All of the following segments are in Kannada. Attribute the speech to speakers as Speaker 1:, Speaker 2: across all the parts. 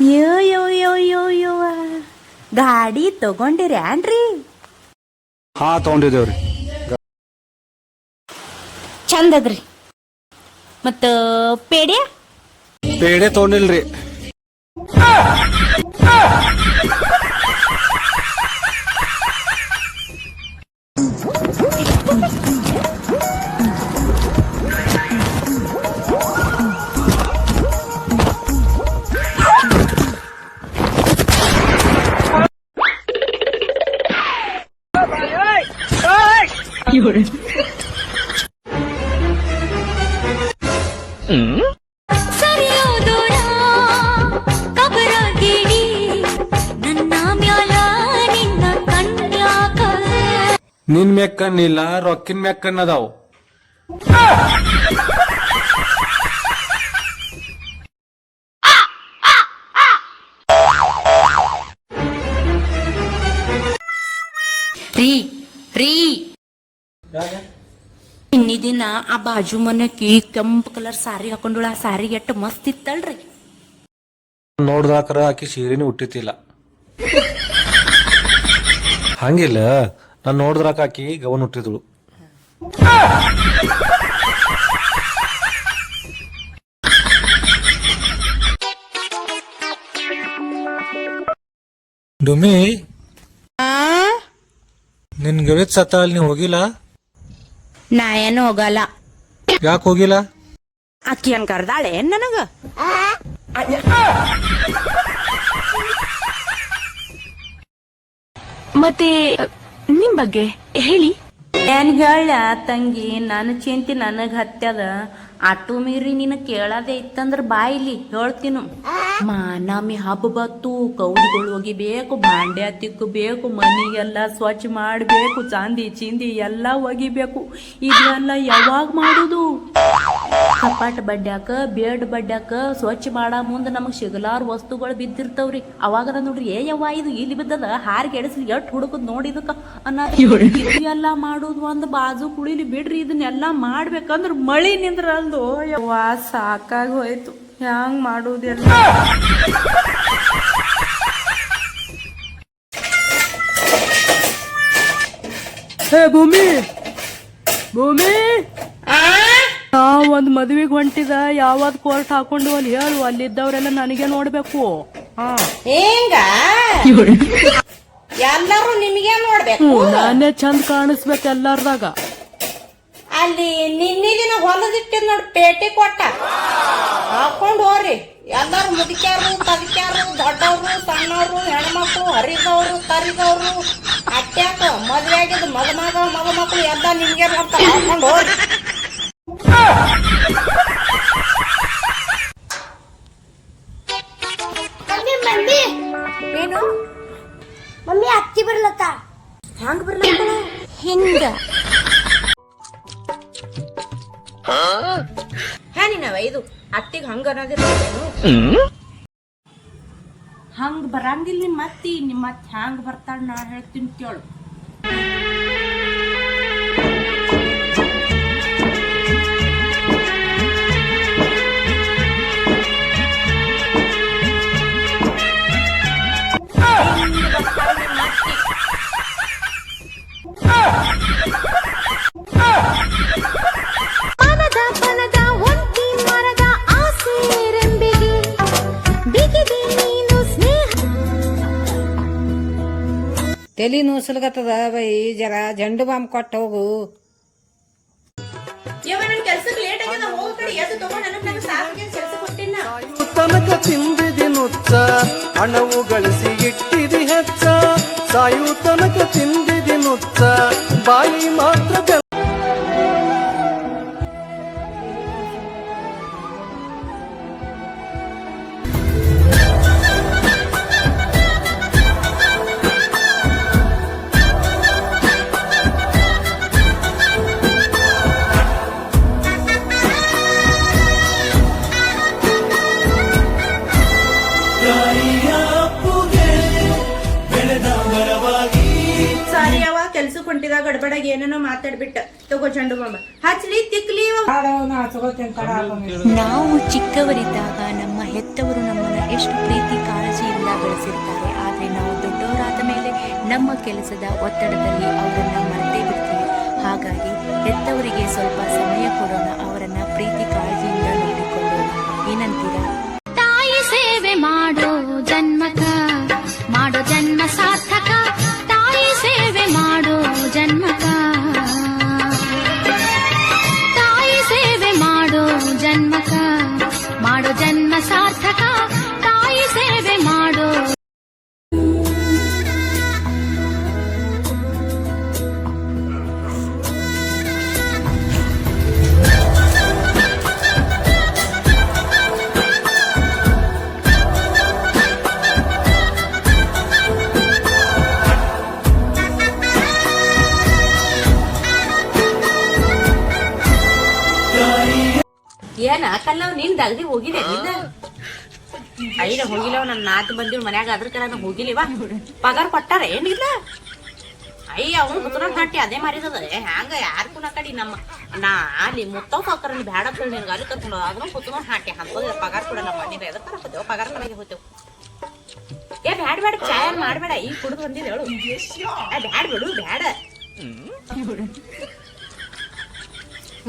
Speaker 1: ಯೋ ಯೋ ಯೋ ಯೋ ಯೋ ಗಾಡಿ ತಗೊಂಡಿರ್ಯಾನ್ರಿ
Speaker 2: ಹಾ ತಗೊಂಡಿದ್ದೇವ್ರಿ.
Speaker 1: ಚಂದದ್ರಿ ಮತ್ತ ಪೇಡೆ?
Speaker 2: ಪೇಡೆ ತಗೊಂಡಿಲ್ರಿ.
Speaker 3: ಕಣ್ಯಾಕ
Speaker 2: ನಿನ್ ಮೆಕ್ಕನ್ನಿಲ್ಲ ರೊಕ್ಕಿನ ಮೆಕ್ಕನ್ ಅದಾವ
Speaker 1: ರೀ ರೀ. ಇನ್ನಿ ದಿನ ಆ ಬಾಜು ಮನೆಕಿ ಕೆಂಪು ಕಲರ್ ಸಾರಿ ಹಾಕೊಂಡಳ. ಆ ಸಾರಿ ಎಟ್ಟ ಮಸ್ತ್ ಇತ್ತಲ್ರಿ.
Speaker 2: ನೋಡ್ದಾಕರ ಆಕಿ ಸೀರೆನೇ ಹುಟ್ಟಿತಿಲ್ಲ ಹಂಗಿಲ್ಲ ನಾನು ನೋಡಿದ್ರಾಕ ಆಕಿ ಗವನ್ ಹುಟ್ಟಿದಳು ಡುಮಿ ನಿನ್ ಗವಿತ್ ಸತ್ತ ಅಲ್ಲಿ ನೀ ಹೋಗಿಲ್ಲ?
Speaker 1: ನಾ ಏನು ಹೋಗಲ್ಲ.
Speaker 2: ಯಾಕೆ ಹೋಗಿಲ್ಲ?
Speaker 1: ಅಕ್ಕಿ ಅನ್ ಕರ್ದಾಳೆ ಏನ್ ನನಗ.
Speaker 4: ಮತ್ತೆ ನಿಮ್ ಬಗ್ಗೆ ಹೇಳಿ.
Speaker 1: ಏನ್ ಹೇಳ ತಂಗಿ ನನ್ನ ಚಿಂತಿ ನನಗ್ ಹತ್ಯದ? ಆಟೋ ಮೀರಿ ನಿನ್ನ ಕೇಳದೆ ಇತ್ತಂದ್ರ ಬಾಯಿಲಿ ಹೇಳ್ತೀನು. ಮಾನಾಮಿ ಹಬ್ಬ ಬತ್ತು ಕೌದಿಗಳು ಒಗಿಬೇಕು ತಿಕ್ಕು ತಿಕ್ಕಬೇಕು ಮನಿಗೆಲ್ಲ ಸ್ವಚ್ಛ ಮಾಡಬೇಕು, ಚಾಂದಿ ಚಿಂದಿ ಎಲ್ಲ ಒಗಿಬೇಕು. ಇದೆಲ್ಲ ಯಾವಾಗ ಮಾಡುದು? ಕಪಾಟ್ ಬಡ್ಡ್ಯಾಕ ಬೇಡ್ ಬಡ್ಡ್ಯಾಕ ಸ್ವಚ್ಛ ಮಾಡ ಮುಂದೆ ನಮಗ್ ಸಿಗಲಾರ ವಸ್ತುಗಳು ಬಿದ್ದಿರ್ತಾವ್ರಿ. ಅವಾಗ ನೋಡ್ರಿ, ಏ ಯವ್ವ ಇದು ಇಲ್ಲಿ ಬಿದ್ದದ? ಹಾರ್ ಕೆಡಸ್ಲಿ ಎಟ್ ಹುಡುಕದ್ ನೋಡಿದಕ್ಕ ಅನ್ನೋದು. ಎಲ್ಲ ಮಾಡುದು ಒಂದ್ ಬಾಜು ಕುಳಿಲಿ ಬಿಡ್ರಿ, ಇದನ್ನೆಲ್ಲ ಮಾಡ್ಬೇಕಂದ್ರ ಮಳಿ ನಿಂದ್ರಲ್ದು. ಯವ್ವ, ಸಾಕಾಗಿ ಹೋಯ್ತು. ಹ್ಯಾಂಗ್ ಮಾಡುದೆಲ್ಲ ಹೇ ಭೂಮಿ ಭೂಮಿ! ಒಂದ್ ಮದುವೆಗೆ ಹೊಂಟಿದ ಯಾವತ್ ಕೋರ್ಟ್ ಹಾಕೊಂಡು ಅಲ್ಲಿ ಹೇಳು ಅಲ್ಲಿದ್ದವ್ರೆಲ್ಲ ನನಗೆ ನೋಡ್ಬೇಕು. ಹಾ.
Speaker 5: ಹಿಂಗ ಎಲ್ಲರೂ ನಿಮಗೆ ನೋಡ್ಬೇಕು?
Speaker 1: ನಾನೇ ಚಂದ ಕಾಣಿಸ್ಬೇಕು ಎಲ್ಲಾರ್ದಾಗ.
Speaker 5: ಅಲ್ಲಿ ನಿನ್ನೆ ದಿನ ಹೊಲದಿಟ್ಟಿದ್ ನೋಡಿ ಪೇಟೆ ಕೊಟ್ಟ. ಹಾಕೊಂಡು ಹೋರಿ. ಎಲ್ಲಾರು ಮುದುಕ್ಯಾರು ತದಕ್ಯಾರು ದೊಡ್ಡವರು ಸಣ್ಣವ್ರು ಹೆಣ್ಮಕ್ಳು ಹರಿದವರು ತರಿದವ್ರು ಅಟ್ಯಾಕ ಮದ್ವೆ ಆಗಿದ್ ಮಗ ಮಕ್ಳು ಎಲ್ಲ ನಿಮ್ಗೆ ನೋಡ್ತಾರ. ಹಾಕೊಂಡ್ ಹೋರಿ. ಏನು?
Speaker 3: ಮಮ್ಮಿ ಅತ್ತಿ ಬರ್ಲತ್ತ?
Speaker 5: ಹ್ಯಾಂಗ ಬರ್ಲಕ್ಕಳ
Speaker 1: ಹಿಂಗ.
Speaker 5: ಹ್ಯಾ ನಿನ್ನವ ಇದು ಅತ್ತಿಗೆ ಹಂಗ ಅನ್ನೋದಿರ್ತಾರೇನು
Speaker 1: ಹಂಗ ಬರಂಗಿಲ್ಲ ನಿಮ್ಮ ಅತ್ತಿ ನಿಮ್ಮ ಅತ್ತಿ ಹ್ಯಾಂಗ ಬರ್ತಾಳ ನಾ ಹೇಳ್ತೀನಿ ಕೇಳು.
Speaker 5: ತಲಿ ನೂಸಲ್ಗತ್ತದ ಬೈ ಜರ ಜಂಡು ಬಾಂಬ್ ಕೊಟ್ಟ ಹೋಗು.
Speaker 6: ತನಕ ತಿಂದಿದಿ ನುಚ್ಚ ಹಣವು ಗಳಿಸಿ ಇಟ್ಟಿದಿ ಹೆಚ್ಚ. ಸಾಯು ತನಕ ತಿಂದಿದಿ ನುಚ್ಚ ಬಾಯಿ ಮಾತ್ರ
Speaker 5: ಗಡ್ಬಡಾಗ ಗಡ್ಬಡಾಗಿ ಏನೇನೋ ಮಾತಾಡ್ಬಿಟ್ಟ. ತಗೋ ಚಂಡು ಮಾಮ. ಹಚ್ಲಿ ತಿಕ್ಲಿ
Speaker 1: ನಾವು ಚಿಕ್ಕವರಿದ್ದಾಗ ನಮ್ಮ ಹೆತ್ತವರು ನಮ್ಮನ್ನ ಎಷ್ಟು ಪ್ರೀತಿ
Speaker 5: ಕಾಳಜಿಯಿಂದ ಬೆಳೆಸಿರ್ತಾರೆ ಆದರೆ ನಾವು ದೊಡ್ಡವರಾದ ಮೇಲೆ ನಮ್ಮ ಕೆಲಸದ ಒತ್ತಡದಲ್ಲಿ ಅವರನ್ನ ಮರೆತೇ ಬಿಡ್ತೀವಿ. ಹಾಗಾಗಿ ಹೆತ್ತವರಿಗೆ ಸ್ವಲ್ಪ ಸಮಯ ಕೊಡೋಣ. ಏನ? ಕಲ್ಲವ್ನಿಂದ ಅಲ್ದಿ ಹೋಗಿದೆ ನಿಂದ? ಐನ ಹೋಗಿಲ್ಲವ ನನ್ನ ನಾತು ಬಂದಿವ್ ಮನ್ಯಾಗ ಅದ್ರ ಕಲ ಹೋಗಿಲಿವ ಪಗಾರ ಕೊಟ್ಟಾರ? ಏನಿಲ್ಲ. ಅಯ್ಯ ಅವ್ನು ಕುತ್ಕೊಂಡ್ ಹಾಟಿ ಅದೇ ಮಾರಿದದ ಹ್ಯಾಂಗ? ಯಾರು ಕುನ ಕಡಿ ನಮ್ಮ ನಾ ಅಲ್ಲಿ ಮುತ್ತವ್ ಸಾವ್ಕಾರ ಬ್ಯಾಡ ಕೇಳಿ ನಿನ್ಗೆ ಅಲ್ಲಿ ಕರ್ಕೊಂಡು ಅದನ್ನ ಕುತ್ಕೊಂಡ್ ಹಾಟಿ ಹಂತದ ಪಗಾರ ಕೂಡ ನಮ್ಮ ಮನೆ ಎದಕ್ಕೆ ಹಾಕೋತೇವ ಪಗಾರ ಕಡೆಗೆ ಹೋಗ್ತೇವ್. ಏ ಬ್ಯಾಡ ಬ್ಯಾಡ ಚಾಯ ಮಾಡ್ಬೇಡ ಈಗ ಕುಡಿದು ಬಂದಿದ್ದೇಳು ಬ್ಯಾಡ ಬಿಡು ಬ್ಯಾಡ.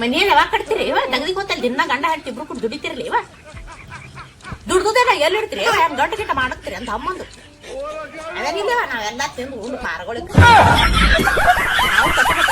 Speaker 5: ಮನೆಯಲ್ಲಿ ಯಾವಾಗ ಕಟ್ತೀರಿ? ಇವ ದಗದಿ ಗೊತ್ತಲ್ಲ ದಿನ ಗಂಡ ಹೆಂಡತಿ ಇಬ್ರು ಕೂಡ ದುಡಿತಿರ್ಲಿ ಇವ ದುಡ್ದುದೇನ ಎಲ್ಲಿ ಇಡ್ತೀರಿ? ಹೆಂಗ್ ಗಂಟು ಗಿಟ್ಟ ಮಾಡತ್ತೀರಿ ಅಂತ ಅಮ್ಮಂದು. ಅದೇನಿಲ್ಲವ ನಾವೆಲ್ಲ ತಿಂದು ಉಂಡು ಪಾರಗಳಿಗೆ ನಾವು ಕಟ್ಟಬೇಕು